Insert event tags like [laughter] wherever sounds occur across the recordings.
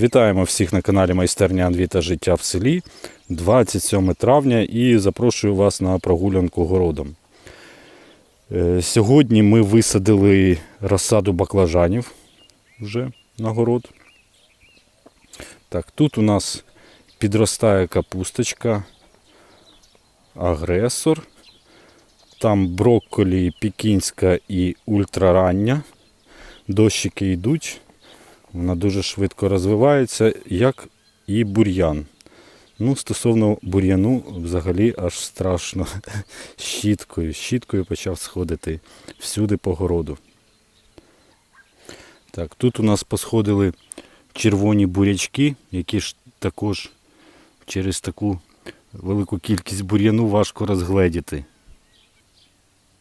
Вітаємо всіх на каналі Майстерня Анві та життя в селі 27 травня і запрошую вас на прогулянку городом. Е, Сьогодні ми висадили розсаду баклажанів вже на город. Так, тут у нас підростає капусточка, агресор. Там брокколі пікінська і ультрарання. Дощики йдуть. Вона дуже швидко розвивається, як і бур'ян. Ну, стосовно бур'яну, взагалі аж страшно. [laughs] Щіткою. Щіткою почав сходити всюди по городу. Так, тут у нас посходили червоні бурячки, які ж також через таку велику кількість бур'яну важко розгледіти.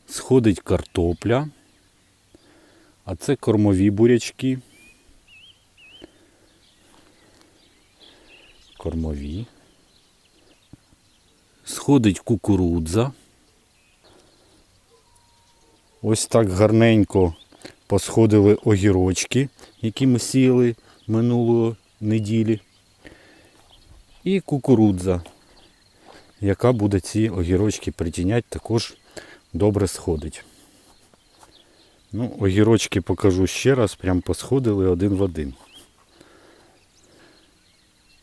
Сходить картопля, а це кормові бурячки. Кормові. Сходить кукурудза. Ось так гарненько посходили огірочки, які ми сіяли минулої неділі. І кукурудза, яка буде ці огірочки притіняти, також добре сходить. Ну, огірочки покажу ще раз, прям посходили один в один.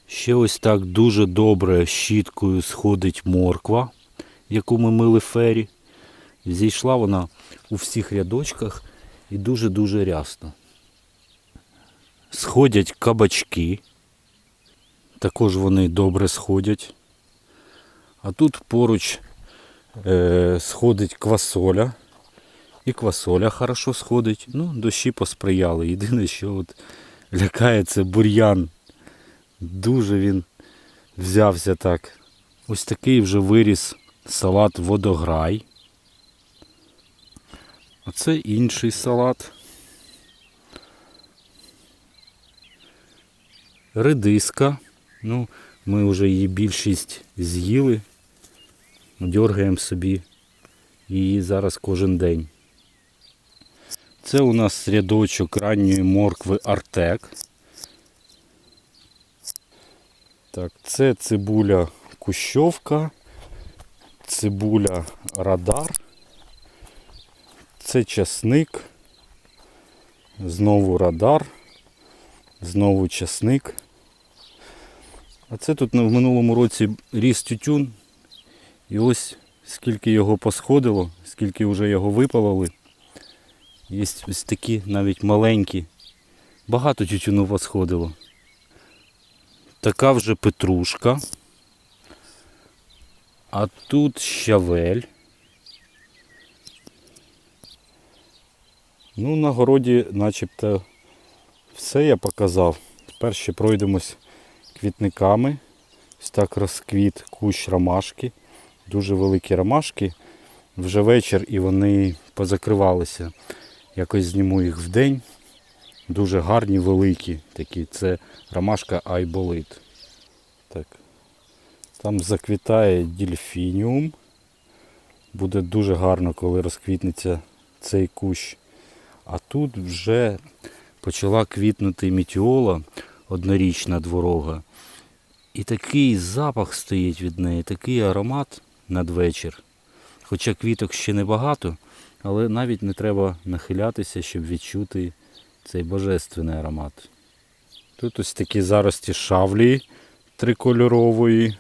Ще ось так дуже добре щіткою сходить морква, яку ми мили фері. Зійшла вона у всіх рядочках і дуже-дуже рясно. Сходять кабачки. Також вони добре сходять. А тут поруч е, сходить квасоля. І квасоля хорошо сходить. Ну, дощі посприяли. Єдине, що от лякає, це бур'ян. Дуже він взявся так. Ось такий вже виріс салат водограй. А це інший салат. Редиска. Ну, ми вже її більшість з'їли. Дергаємо собі її зараз кожен день. Це у нас рядочок ранньої моркви Артек. Так, це цибуля кущовка, цибуля радар, це часник, знову радар, знову часник. А це тут в минулому році ріс тютюн. І ось скільки його посходило, скільки вже його випалили. Є ось такі навіть маленькі. Багато тютюну посходило. Така вже петрушка. А тут щавель. Ну, на городі начебто все я показав. Тепер ще пройдемось квітниками. Ось так розквіт кущ ромашки. Дуже великі ромашки. Вже вечір і вони позакривалися. Якось зніму їх в день. Дуже гарні, великі такі. Це ромашка айболит. Так. Там заквітає дельфініум. Буде дуже гарно, коли розквітнеться цей кущ. А тут вже почала квітнути мітіола однорічна дворога. І такий запах стоїть від неї, такий аромат надвечір. Хоча квіток ще небагато, але навіть не треба нахилятися, щоб відчути цей божественний аромат. Тут ось такі зарості шавлі трикольорової.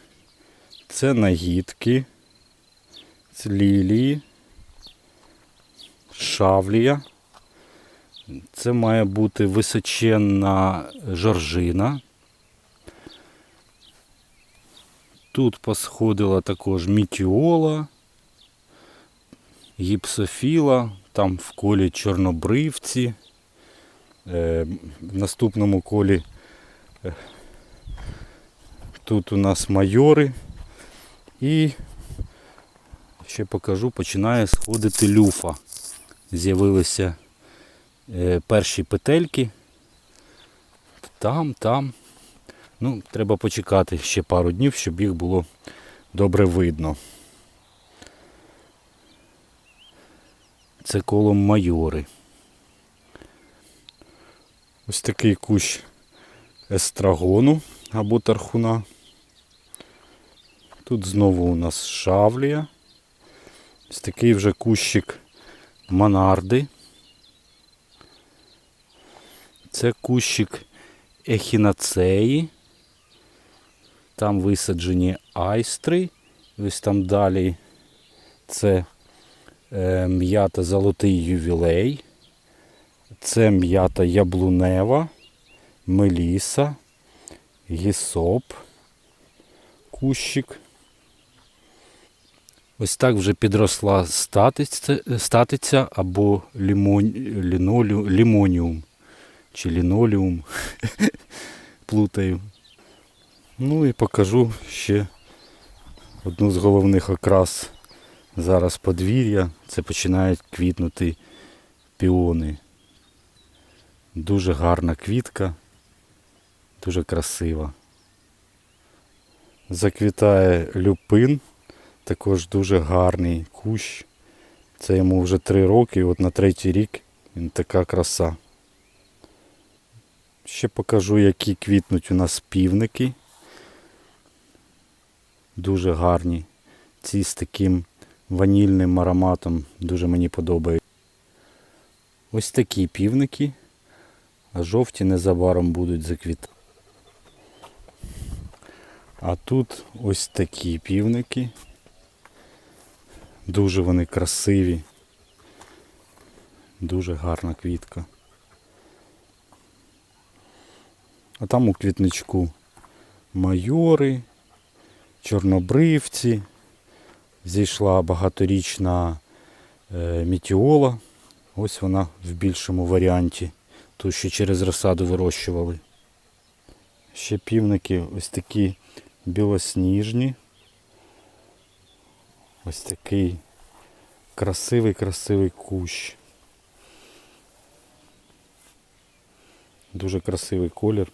Це нагідки, це лілії, шавлія. Це має бути височенна жоржина. Тут посходила також мітіола, гіпсофіла, там в колі чорнобривці. Е, в наступному колі е, тут у нас майори. І ще покажу, починає сходити люфа. З'явилися е, перші петельки. Там, там. Ну, треба почекати ще пару днів, щоб їх було добре видно. Це колом майори. Ось такий кущ естрагону або тархуна. Тут знову у нас шавлія. Ось такий вже кущик монарди. Це кущик ехінацеї. Там висаджені айстри. Ось там далі це е, м'ята золотий ювілей. Це м'ята яблунева, меліса, гісоп, кущик. Ось так вже підросла статиця, статиця або лімон, лінолю, лімоніум чи лінолеум. [laughs] Плутаю. Ну і покажу ще одну з головних окрас зараз подвір'я. Це починають квітнути піони. Дуже гарна квітка, дуже красива. Заквітає люпин, також дуже гарний кущ. Це йому вже три роки, і от на третій рік він така краса. Ще покажу, які квітнуть у нас півники. Дуже гарні. Ці з таким ванільним ароматом дуже мені подобається. Ось такі півники, а жовті незабаром будуть заквітати. А тут ось такі півники. Дуже вони красиві. Дуже гарна квітка. А там у квітничку майори, чорнобривці. Зійшла багаторічна е, мітіола. Ось вона в більшому варіанті. Ту, що через розсаду вирощували. Ще півники ось такі білосніжні. Ось такий красивий-красивий кущ. Дуже красивий колір.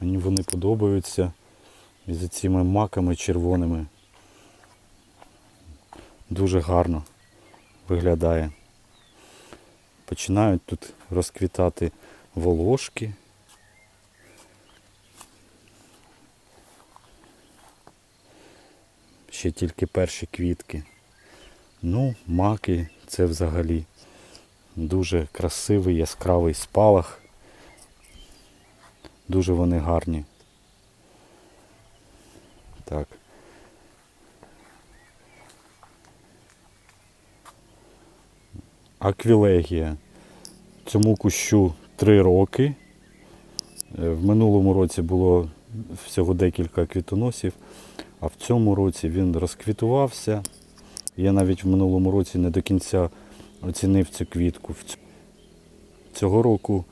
Мені вони подобаються з цими маками червоними. Дуже гарно виглядає. Починають тут розквітати волошки. Ще тільки перші квітки. Ну, маки це взагалі дуже красивий яскравий спалах. Дуже вони гарні. Так. Аквілегія. Цьому кущу 3 роки. Е, В минулому році було всього декілька квітоносів, а в цьому році він розквітувався. Я навіть в минулому році не до кінця оцінив цю квітку. Цього року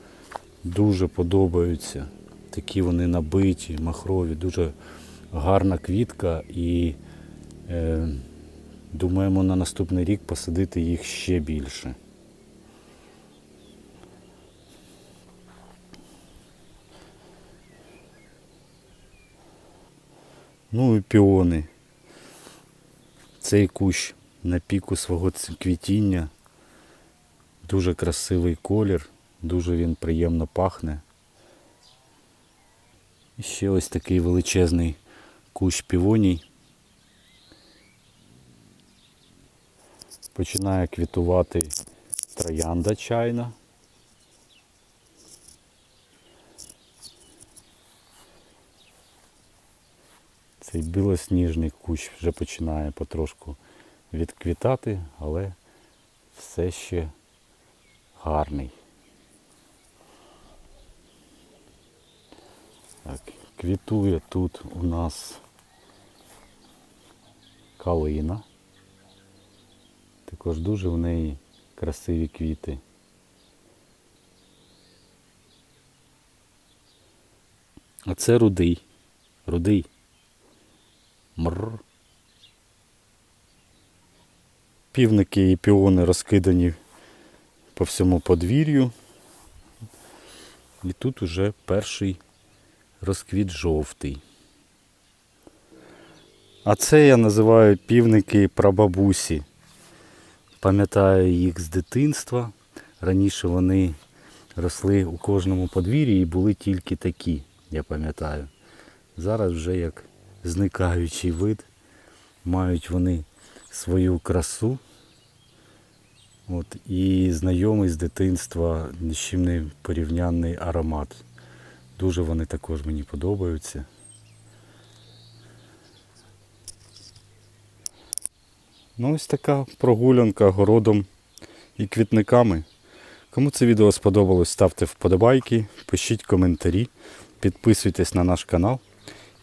дуже подобаються. Такі вони набиті, махрові, дуже гарна квітка і е, думаємо на наступний рік посадити їх ще більше. Ну і піони. Цей кущ на піку свого квітіння. Дуже красивий колір, дуже він приємно пахне. І ще ось такий величезний кущ півоній. Починає квітувати троянда чайна. Цей білосніжний кущ вже починає потрошку відквітати, але все ще гарний. Так, квітує тут у нас калина. Також дуже в неї красиві квіти. А це рудий. Рудий. Мр. Півники і піони розкидані по всьому подвір'ю. І тут уже перший розквіт жовтий. А це я називаю півники прабабусі. Пам'ятаю їх з дитинства. Раніше вони росли у кожному подвір'ї і були тільки такі, я пам'ятаю. Зараз вже як зникаючий вид, мають вони свою красу. От, і знайомий з дитинства ні з чим не порівнянний аромат. Дуже вони також мені подобаються. Ну, ось така прогулянка городом і квітниками. Кому це відео сподобалось, ставте вподобайки, пишіть коментарі, підписуйтесь на наш канал